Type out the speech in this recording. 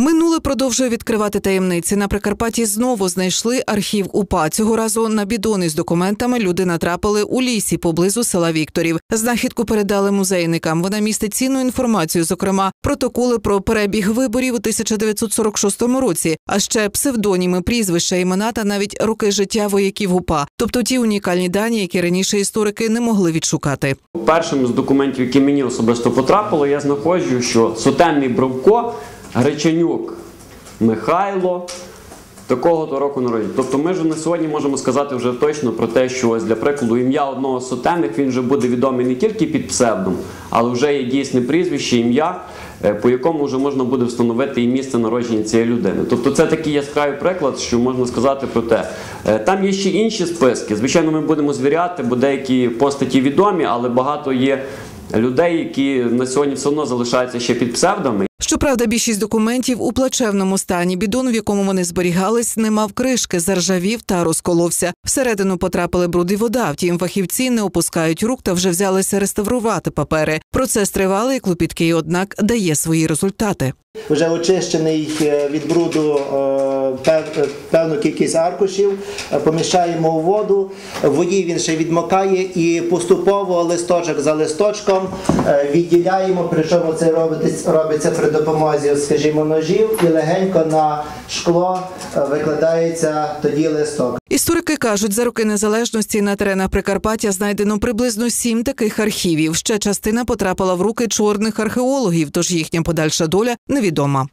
Минуле продовжує відкривати таємниці. На Прикарпатті знову знайшли архів УПА. Цього разу на бідони з документами люди натрапили у лісі поблизу села Вікторів. Знахідку передали музейникам. Вона містить цінну інформацію, зокрема протоколи про перебіг виборів у 1946 році, а ще псевдоніми, прізвища, імена та навіть роки життя вояків УПА. Тобто ті унікальні дані, які раніше історики не могли відшукати. Першим з документів, які мені особисто потрапило, я знаходжу, що сотенний Бровко, Гречанюк Михайло. Такого то року народження. Тобто ми вже на сьогодні можемо сказати вже точно про те, що ось для прикладу ім'я одного з він вже буде відомий не тільки під псевдом, але вже є дійсне прізвище, ім'я, е, по якому вже можна буде встановити і місце народження цієї людини. Тобто це такий яскравий приклад, що можна сказати про те. Е, Там є ще інші списки. Звичайно, ми будемо звіряти, бо деякі постаті відомі, але багато є людей, які на сьогодні все одно залишаються ще під псевдами. Щоправда, більшість документів у плачевному стані. Бідон, в якому вони зберігались, не мав кришки, заржавів та розколовся. Всередину потрапили бруди вода. Втім, фахівці не опускають рук та вже взялися реставрувати папери. Процес тривалий, клопіткий, однак дає свої результати. Вже очищений е, від бруду е, е, певну кількість аркушів, поміщаємо у воду. В воді він ще відмокає і поступово листочок за листочком відділяємо. Причому це робиться, робиться при допомозі, скажімо, ножів, і легенько на шкло викладається тоді листок. Історики кажуть, за роки незалежності на теренах Прикарпаття знайдено приблизно сім таких архівів. Ще частина потрапила в руки чорних археологів, тож їхня подальша доля невідома.